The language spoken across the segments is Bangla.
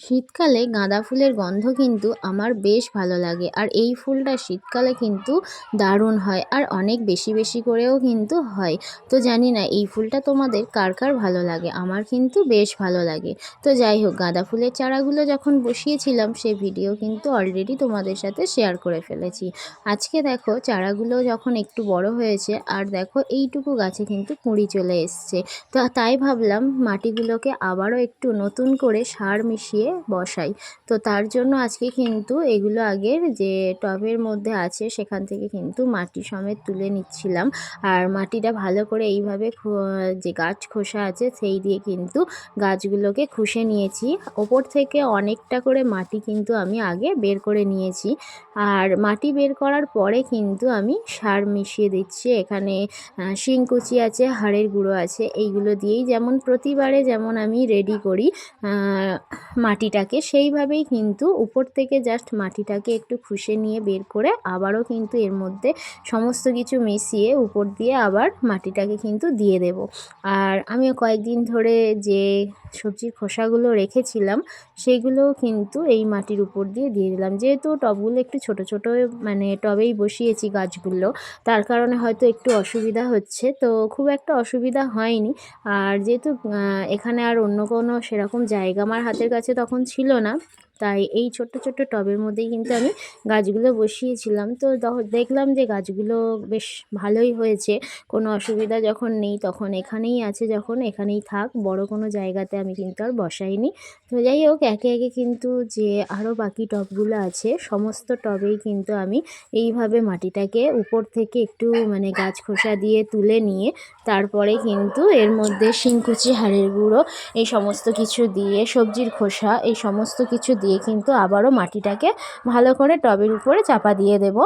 শীতকালে গাঁদা ফুলের গন্ধ কিন্তু আমার বেশ ভালো লাগে। আর এই ফুলটা শীতকালে কিন্তু দারুণ হয় আর অনেক বেশি বেশি করেও কিন্তু হয়। তো জানি না, এই ফুলটা তোমাদের কার কার ভালো লাগে? আমার কিন্তু বেশ ভালো লাগে। তো যাই হোক, গাঁদা ফুলের চারাগুলো যখন বসিয়েছিলাম, সে ভিডিও কিন্তু অলরেডি তোমাদের সাথে শেয়ার করে ফেলেছি। আজকে দেখো, চারাগুলো যখন একটু বড় হয়েছে, আর দেখো এইটুকু গাছে কিন্তু কুঁড়ি চলে এসছে। তো, তাই ভাবলাম মাটিগুলোকে আবারও একটু নতুন করে সার মিশিয়ে বসাই। তো তার জন্য আজকে কিন্তু এগুলো আগের যে টবের মধ্যে আছে, সেখান থেকে কিন্তু মাটি সমেত তুলে নিচ্ছিলাম। আর মাটিটা ভালো করে এইভাবে যে গাছ খোসা আছে, সেই দিয়ে কিন্তু গাছগুলোকে খুশে নিয়েছি। ওপর থেকে অনেকটা করে মাটি কিন্তু আমি আগে বের করে নিয়েছি। আর মাটি বের করার পরে কিন্তু আমি সার মিশিয়ে দিচ্ছি। এখানে শিংকুচি আছে, হাড়ের গুঁড়ো আছে, এইগুলো দিয়েই যেমন প্রতিবারে যেমন আমি রেডি করি মাটিটাকে সেইভাবেই কিন্তু উপর থেকে জাস্ট মাটিটাকে একটু খুশে নিয়ে বের করে আবারও কিন্তু এর মধ্যে সমস্ত কিছু মিশিয়ে উপর দিয়ে আবার মাটিটাকে কিন্তু দিয়ে দেব। আর আমি কয়েকদিন ধরে যে সবজির খোসাগুলো রেখেছিলাম, সেগুলোও কিন্তু এই মাটির উপর দিয়ে দিয়ে দিলাম। যেহেতু টবগুলো একটু ছোট ছোট মানে টবেই বসিয়েছি গাছগুলো, তার কারণে হয়তো একটু অসুবিধা হচ্ছে। তো খুব একটা অসুবিধা হয়নি। আর যেহেতু এখানে আর অন্য কোনো সেরকম জায়গা আমার হাতের কাছে তখন ছিল না। তাই এই ছোট্ট ছোট্ট টবের মধ্যেই কিন্তু আমি গাছগুলো বসিয়েছিলাম। তো দেখলাম যে গাছগুলো বেশ ভালোই হয়েছে, কোনো অসুবিধা যখন নেই তখন এখানেই আছে যখন এখানেই থাক, বড় কোনো জায়গাতে আমি কিন্তু আর বসাইনি। তো যাই হোক, একে একে কিন্তু যে আরও বাকি টবগুলো আছে, সমস্ত টবেই কিন্তু আমি এইভাবে মাটিটাকে উপর থেকে একটু মানে গাছ খোসা দিয়ে তুলে নিয়ে, তারপরে কিন্তু এর মধ্যে শিংকুচি, হাড়ের গুঁড়ো, এই সমস্ত কিছু দিয়ে সবজির খোসা, এই সমস্ত কিছু কিন্তু আবারও মাটিটাকে ভালো করে টবের উপরে চাপা দিয়ে দেব।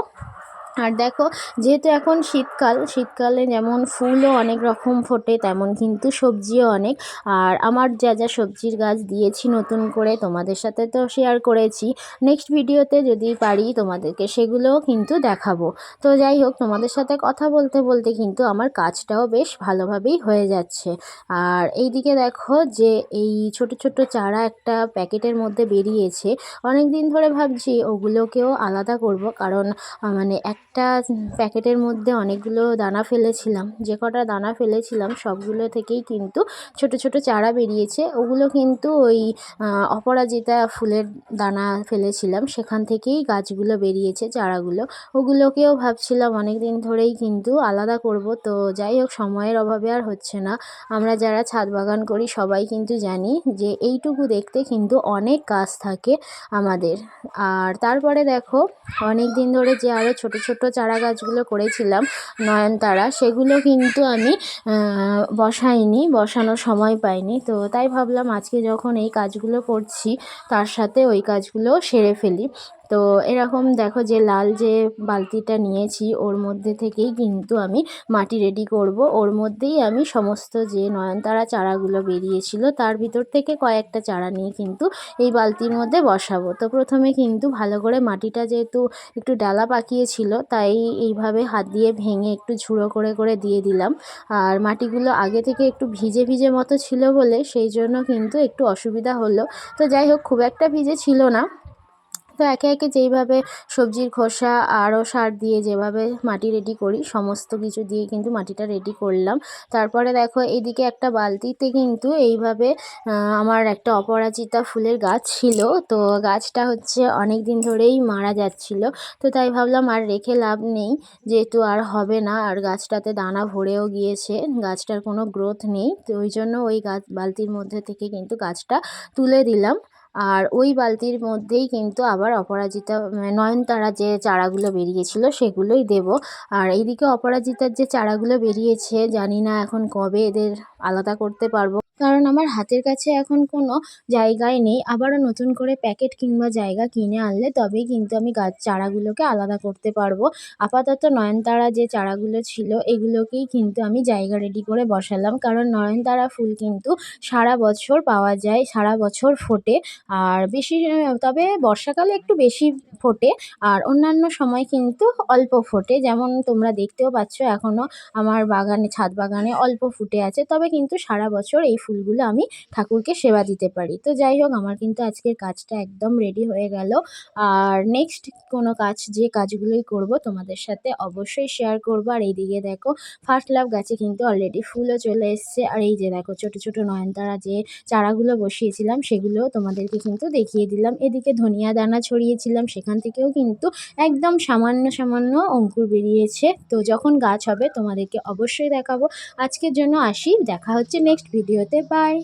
আর দেখো, যেহেতু এখন শীতকাল, শীতকালে যেমন ফুলও অনেক রকম ফোটে, তেমন কিন্তু সবজিও অনেক। আর আমার যা যা সবজির গাছ দিয়েছি নতুন করে তোমাদের সাথে তো শেয়ার করেছি। নেক্সট ভিডিওতে যদি পারি তোমাদেরকে সেগুলোও কিন্তু দেখাবো। তো যাই হোক, তোমাদের সাথে কথা বলতে বলতে কিন্তু আমার কাজটাও বেশ ভালোভাবেই হয়ে যাচ্ছে। আর এই দিকে দেখো যে এই ছোট ছোট চারা একটা প্যাকেটের মধ্যে বেরিয়েছে। অনেক দিন ধরে ভাবছি ওগুলোকেও আলাদা করব, কারণ মানে এক একটা প্যাকেটের মধ্যে অনেকগুলো দানা ফেলেছিলাম। যে কটা দানা ফেলেছিলাম, সবগুলো থেকেই কিন্তু ছোট ছোট চারা বেরিয়েছে। ওগুলো কিন্তু ওই অপরাজিতা ফুলের দানা ফেলেছিলাম। সেখান থেকেই গাছগুলো বেরিয়েছে, চারাগুলো। ওগুলোকেও ভাবছিলাম অনেক দিন ধরেই কিন্তু আলাদা করব। তো যাই হোক, সময়ের অভাবে আর হচ্ছে না। আমরা যারা ছাদ বাগান করি, সবাই কিন্তু জানি যে এইটুকু দেখতে কিন্তু অনেক গাছ থাকে আমাদের। আর তারপরে দেখো অনেক দিন ধরে যে আরও ছোট ছোট ছোট্ট চারা গাছগুলো করেছিলাম নয়নতারা, সেগুলো কিন্তু আমি বসাইনি, বসানোর সময় পাইনি। তো তাই ভাবলাম আজকে যখন এই কাজগুলো করছি, তার সাথে ওই কাজগুলো সেরে ফেলি। তো এরকম দেখো যে লাল যে বালতিটা নিয়েছি, ওর মধ্যে থেকেই কিন্তু আমি মাটি রেডি করব। ওর মধ্যেই আমি সমস্ত যে নয়নতারা চারাগুলো বেরিয়েছিল, তার ভিতর থেকে কয়েকটা চারা নিয়ে কিন্তু এই বালতির মধ্যে বসাবো। তো প্রথমে কিন্তু ভালো করে মাটিটা যেহেতু একটু ডালা পাকিয়েছিল, তাই এইভাবে হাত দিয়ে ভেঙে একটু ঝুড়ো করে করে দিয়ে দিলাম। আর মাটিগুলো আগে থেকে একটু ভিজে ভিজে মতো ছিল বলে সেই জন্য কিন্তু একটু অসুবিধা হলো। তো যাই হোক, খুব একটা ভিজে ছিল না। তো একে একে যেইভাবে সবজির খোসা আরও সার দিয়ে যেভাবে মাটি রেডি করি, সমস্ত কিছু দিয়ে কিন্তু মাটিটা রেডি করলাম। তারপরে দেখো এইদিকে একটা বালতিতে কিন্তু এইভাবে আমার একটা অপরাজিতা ফুলের গাছ ছিল। তো গাছটা হচ্ছে অনেক দিন ধরেই মারা যাচ্ছিল। তো তাই ভাবলাম আর রেখে লাভ নেই, যেহেতু আর হবে না, আর গাছটাতে দানা ভরেও গিয়েছে, গাছটার কোনো গ্রোথ নেই। তো ওই জন্য ওই গাছ, বালতির মধ্যে থেকে কিন্তু গাছটা তুলে দিলাম। আর ওই বালতির মধ্যেই কিন্তু আবার অপরাজিতা মানে নয়নতারা যে চারাগুলো বেরিয়েছিল সেগুলোই দেব। আর এইদিকে অপরাজিতার যে চারাগুলো বেরিয়েছে জানি না এখন কবে এদের আলাদা করতে পারব। কারণ আমার হাতের কাছে এখন কোনো জায়গায় নেই। আবারও নতুন করে প্যাকেট কিংবা জায়গা কিনে আনলে তবেই কিন্তু আমি গাছ চারাগুলোকে আলাদা করতে পারব। আপাতত নয়নতারা যে চারাগুলো ছিল, এগুলোকেই কিন্তু আমি জায়গা রেডি করে বসালাম। কারণ নয়নতারা ফুল কিন্তু সারা বছর পাওয়া যায়, সারা বছর ফোটে। আর বেশি, তবে বর্ষাকালে একটু বেশি ফোটে। আর অন্যান্য সময় কিন্তু অল্প ফোটে। যেমন তোমরা দেখতেও পাচ্ছ এখনও আমার বাগানে, ছাদ বাগানে অল্প ফুটে আছে। তবে কিন্তু সারা বছর এই ফুলগুলো আমি ঠাকুরকে সেবা দিতে পারি। তো যাই হোক, আমার কিন্তু আজকের কাজটা একদম রেডি হয়ে গেল। আর নেক্সট কোনো কাজ, যে কাজগুলোই করব তোমাদের সাথে অবশ্যই শেয়ার করব। আর এইদিকে দেখো ফার্স্ট লাভ গাছে কিন্তু অলরেডি ফুলও চলে এসছে। আর এই যে দেখো, ছোট ছোট নয়নতারা যে চারাগুলো বসিয়েছিলাম, সেগুলোও তোমাদেরকে কিন্তু দেখিয়ে দিলাম। এদিকে ধনিয়া দানা ছড়িয়েছিলাম, সেখান থেকেও কিন্তু একদম সামান্য সামান্য অঙ্কুর বেরিয়েছে। তো যখন গাছ হবে, তোমাদেরকে অবশ্যই দেখাবো। আজকের জন্য আসি, দেখা হচ্ছে নেক্সট ভিডিওতে bye.